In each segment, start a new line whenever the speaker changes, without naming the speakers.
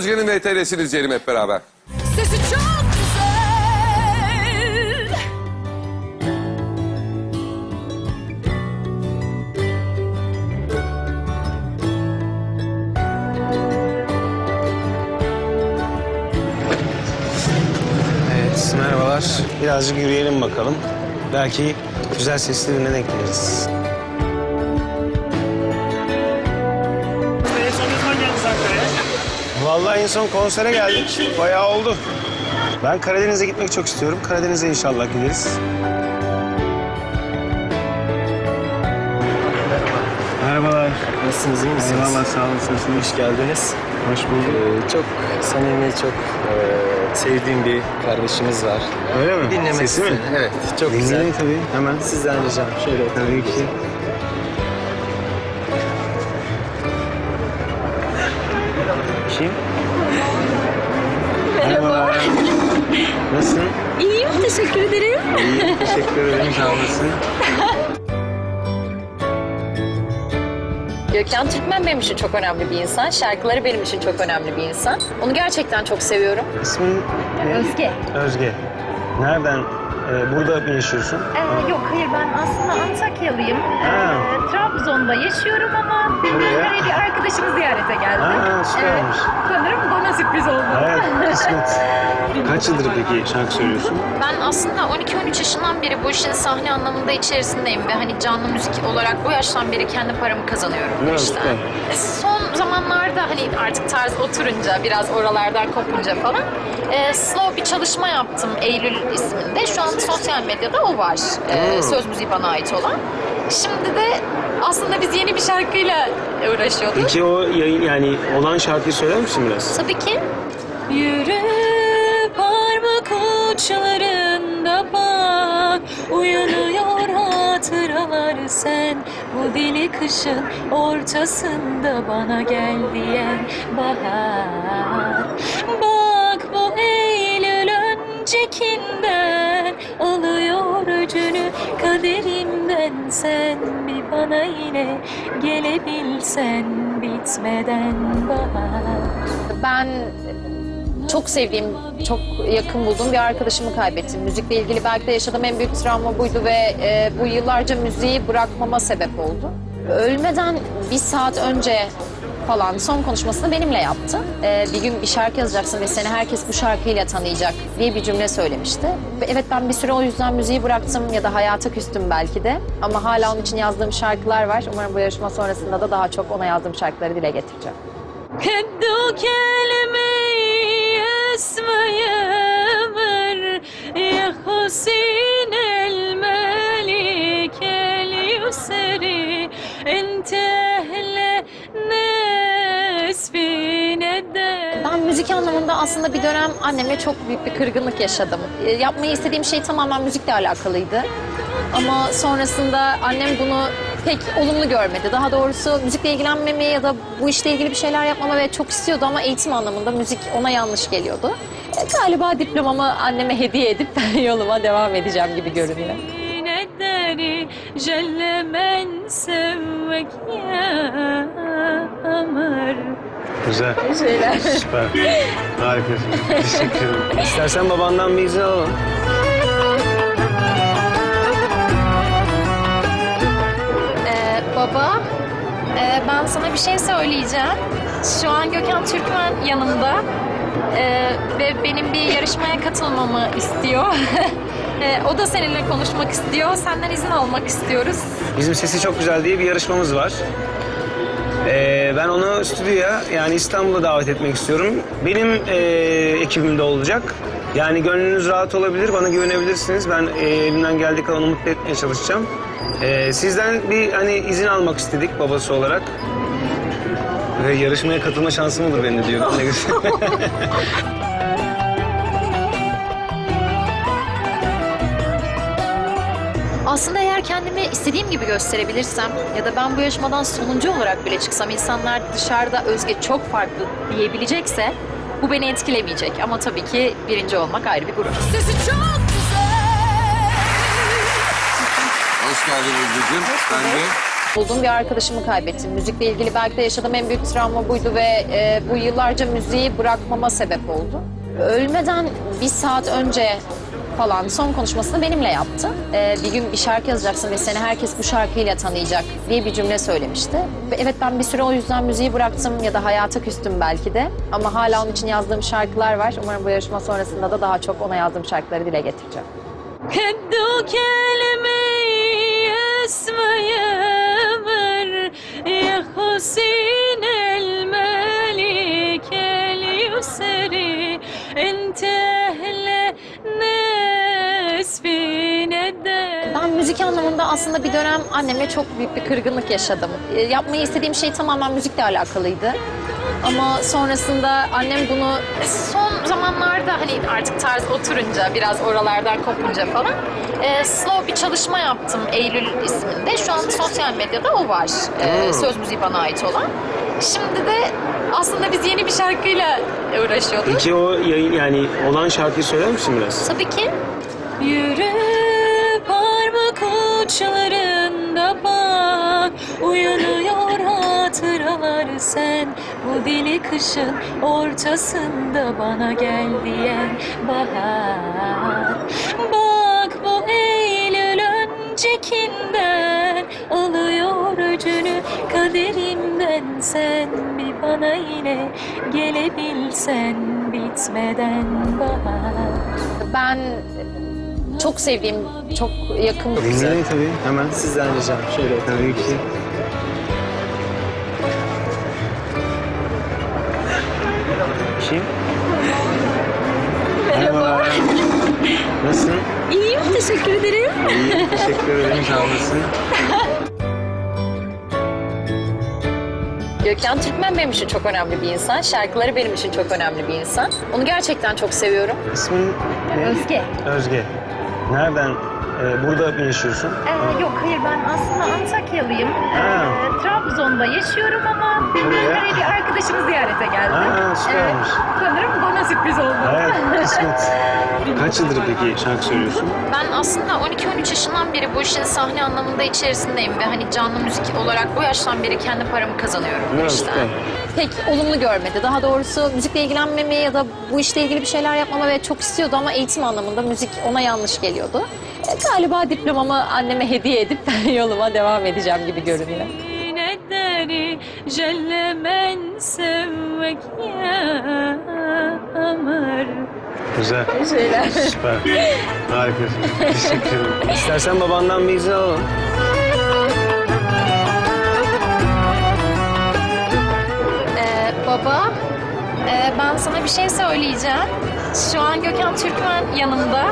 Özge'nin VTR'sini izleyelim hep beraber.
Sesi çok güzel.
Evet, merhabalar. Birazcık yürüyelim bakalım. Belki güzel sesli birine denk geliriz. Vallahi en son konsere geldik. Bayağı oldu. Ben Karadeniz'e gitmek çok istiyorum. Karadeniz'e inşallah gideriz. Merhabalar.
Nasılsınız, iyi misiniz?
Eyvallah, sağ olun.
Hoş geldiniz.
Hoş bulduk.
Ee, çok samimi, çok e, sevdiğim bir kardeşimiz var.
Öyle mi?
Dinlemek
Sesi mi?
Evet, çok güzel.
Dinleyelim tabii, hemen.
Sizden ricam şöyle oturun.
Tabii ki. Kim? Merhabalar. Nasılsın?
İyiyim teşekkür ederim.
İyi, teşekkür ederim. Sağ olasın.
Gökhan Türkmen benim için çok önemli bir insan. Şarkıları benim için çok önemli bir insan. Onu gerçekten çok seviyorum.
İsmin ne?
Özge.
Özge. Nereden? Ee, burada mı yaşıyorsun?
Ee, yok hayır ben aslında Antakyalıyım.
Ha.
Ee, Trabzon'da yaşıyorum ama bir arkadaşımı ziyarete geldim.
Ha, süpermiş.
sanırım bana sürpriz oldu.
Evet, kısmet. Kaç yıldır peki şarkı söylüyorsun?
Ben aslında 12-13 yaşından beri bu işin sahne anlamında içerisindeyim ve hani canlı müzik olarak bu yaştan beri kendi paramı kazanıyorum
Evet,
işten.
süper.
E, Son zamanlarda hani artık tarz oturunca biraz oralardan kopunca falan e, slow bir çalışma yaptım Eylül isminde. Şu an sosyal medyada o var. E, söz müziği bana ait olan. Şimdi de aslında biz yeni bir şarkıyla uğraşıyorduk.
Peki o yayın yani olan şarkıyı söyler misin biraz?
Tabii ki.
Yürü parmak uçlarında bak hatıralar sen Bu deli kışın ortasında bana gel diyen bahar. Bak bu Eylül öncekinden Alıyor öcünü kaderimden. Sen bir bana yine gelebilsen Bitmeden bahar.
Ben çok sevdiğim, çok yakın bulduğum bir arkadaşımı kaybettim. Müzikle ilgili belki de yaşadığım en büyük travma buydu ve e, bu yıllarca müziği bırakmama sebep oldu. Ölmeden bir saat önce falan son konuşmasını benimle yaptı. Ee, bir gün bir şarkı yazacaksın ve seni herkes bu şarkıyla tanıyacak diye bir cümle söylemişti. Evet ben bir süre o yüzden müziği bıraktım ya da hayata küstüm belki de. Ama hala onun için yazdığım şarkılar var. Umarım bu yarışma sonrasında da daha çok ona yazdığım şarkıları dile getireceğim.
Keddu kelimeyi اسمي أمر يا حسين الملك اليسري انت اهل ناس في ندى
Ben müzik anlamında aslında bir dönem annemle çok büyük bir kırgınlık yaşadım. E, Yapmayı istediğim şey tamamen müzikle alakalıydı. Ama sonrasında annem bunu pek olumlu görmedi. Daha doğrusu müzikle ilgilenmemi ya da bu işle ilgili bir şeyler yapmama ve çok istiyordu ama eğitim anlamında müzik ona yanlış geliyordu. E, galiba diplomamı anneme hediye edip ben yoluma devam edeceğim gibi görünüyor.
Nedeni cellemen sevmek yamar.
Güzel.
Şeyler.
Süper. Harikasın. Teşekkür ederim. İstersen babandan bir izin alalım.
Baba, e, ben sana bir şey söyleyeceğim. Şu an Gökhan Türkmen yanımda Ee, ve benim bir yarışmaya katılmamı istiyor. Ee, o da seninle konuşmak istiyor. Senden izin almak istiyoruz.
Bizim Sesi Çok Güzel diye bir yarışmamız var. Ee, ben onu stüdyoya yani İstanbul'a davet etmek istiyorum. Benim e, ekibimde olacak. Yani gönlünüz rahat olabilir, bana güvenebilirsiniz. Ben e, elimden geldiği kadar onu mutlu etmeye çalışacağım. Ee, sizden bir hani izin almak istedik babası olarak. Ve yarışmaya katılma şansım olur benim diyor. Ne.
Aslında eğer kendimi istediğim gibi gösterebilirsem ya da ben bu yarışmadan sonuncu olarak bile çıksam insanlar dışarıda Özge çok farklı diyebilecekse bu beni etkilemeyecek. Ama tabii ki birinci olmak ayrı bir gurur.
Sesi çok güzel
Hoş geldin Özgeciğim. Ben de
Bulduğum bir arkadaşımı kaybettim. Müzikle ilgili belki de yaşadığım en büyük travma buydu ve e, bu yıllarca müziği bırakmama sebep oldu. Ölmeden bir saat önce falan son konuşmasını benimle yaptı. Ee, bir gün bir şarkı yazacaksın ve seni herkes bu şarkıyla tanıyacak diye bir cümle söylemişti. Evet ben bir süre o yüzden müziği bıraktım ya da hayata küstüm belki de. Ama hala onun için yazdığım şarkılar var. Umarım bu yarışma sonrasında da daha çok ona yazdığım şarkıları dile getireceğim. Keddu kelime-i anlamında aslında bir dönem annemle çok büyük bir kırgınlık yaşadım. Ee, Yapmayı istediğim şey tamamen müzikle alakalıydı. Ama sonrasında annem bunu son zamanlarda hani artık tarz oturunca biraz oralardan kopunca falan e, slow bir çalışma yaptım Eylül isminde. Şu an sosyal medyada o var. E, söz müziği bana ait olan. Şimdi de aslında biz yeni bir şarkıyla uğraşıyorduk.
Peki o yayın yani olan şarkıyı söyler misin biraz?
Tabii ki
Yürü parmak uçlarında bak Uyanıyor hatıralar. Sen Bu dili kışın ortasında bana gel diyen bahar. Bak bu Eylül öncekinden Alıyor öcünü kaderimden. Sen bir bana yine gelebilsen Bitmeden bahar.
Ben çok sevdiğim, çok yakın
Dinleyelim tabii hemen.
Sizden ricam şöyle oturun.
Tabii ki. Kim? Merhaba. Nasılsın?
İyiyim, teşekkür ederim.
İyi, teşekkür ederim. Sağ olasın.
Gökhan Türkmen benim için çok önemli bir insan. Şarkıları benim için çok önemli bir insan. Onu gerçekten çok seviyorum.
İsmin ne?
Özge.
Özge. Nereden? Ee, burada mı yaşıyorsun?
Ee, yok hayır ben aslında Antakyalıyım.
Ha.
Ee, Trabzon'da yaşıyorum ama. Ankara'ya bir arkadaşımı ziyarete geldim.
Ha, süpermiş.
Sanırım bana sürpriz oldu.
Evet, kısmet. Kaç yıldır peki şarkı söylüyorsun?
Ben aslında 12-13 yaşından beri bu işin sahne anlamında içerisindeyim ve hani canlı müzik olarak bu yaştan beri kendi paramı kazanıyorum bu işten.
süper.
Pek olumlu görmedi. Daha doğrusu müzikle ilgilenmemi ya da bu işle ilgili bir şeyler yapmamı ve çok istiyordu ama eğitim anlamında müzik ona yanlış geliyordu. Galiba diplomamı anneme hediye edip ben yoluma devam edeceğim gibi görünüyor.
Nedeni cellemen sevmek ya.
Güzel.
Şeyler.
Süper. Harikasın. Teşekkür ederim. İstersen babandan bir izin alalım.
Ee, baba, e, ben sana bir şey söyleyeceğim. Şu an Gökhan Türkmen yanımda.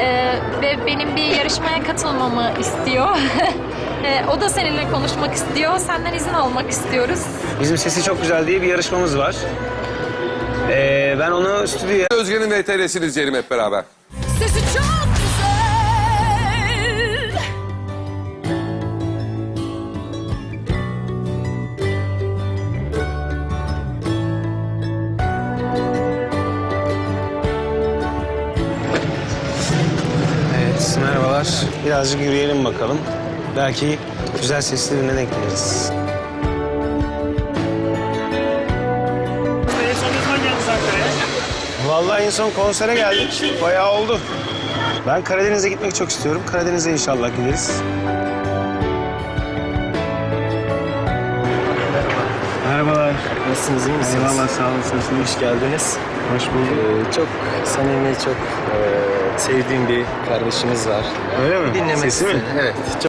Ee, ve benim bir yarışmaya katılmamı istiyor. Ee, o da seninle konuşmak istiyor. Senden izin almak istiyoruz.
Bizim Sesi Çok Güzel diye bir yarışmamız var. Ee, ben onu stüdyoya
Özge'nin VTR'sini izleyelim hep beraber.
Sesi çok
Merhabalar. Birazcık yürüyelim bakalım. Belki güzel sesli birine denk geliriz. Vallahi en son konsere geldik. Bayağı oldu. Ben Karadeniz'e gitmek çok istiyorum. Karadeniz'e inşallah gideriz. Merhabalar.
Nasılsınız iyi misiniz?
Eyvallah sağ olasın.
Hoş geldiniz.
Hoş bulduk.
Ee, çok samimi, çok e, sevdiğim bir kardeşimiz var.
Öyle mi?
Dinlemek
Sesi mi?
istedim. Evet.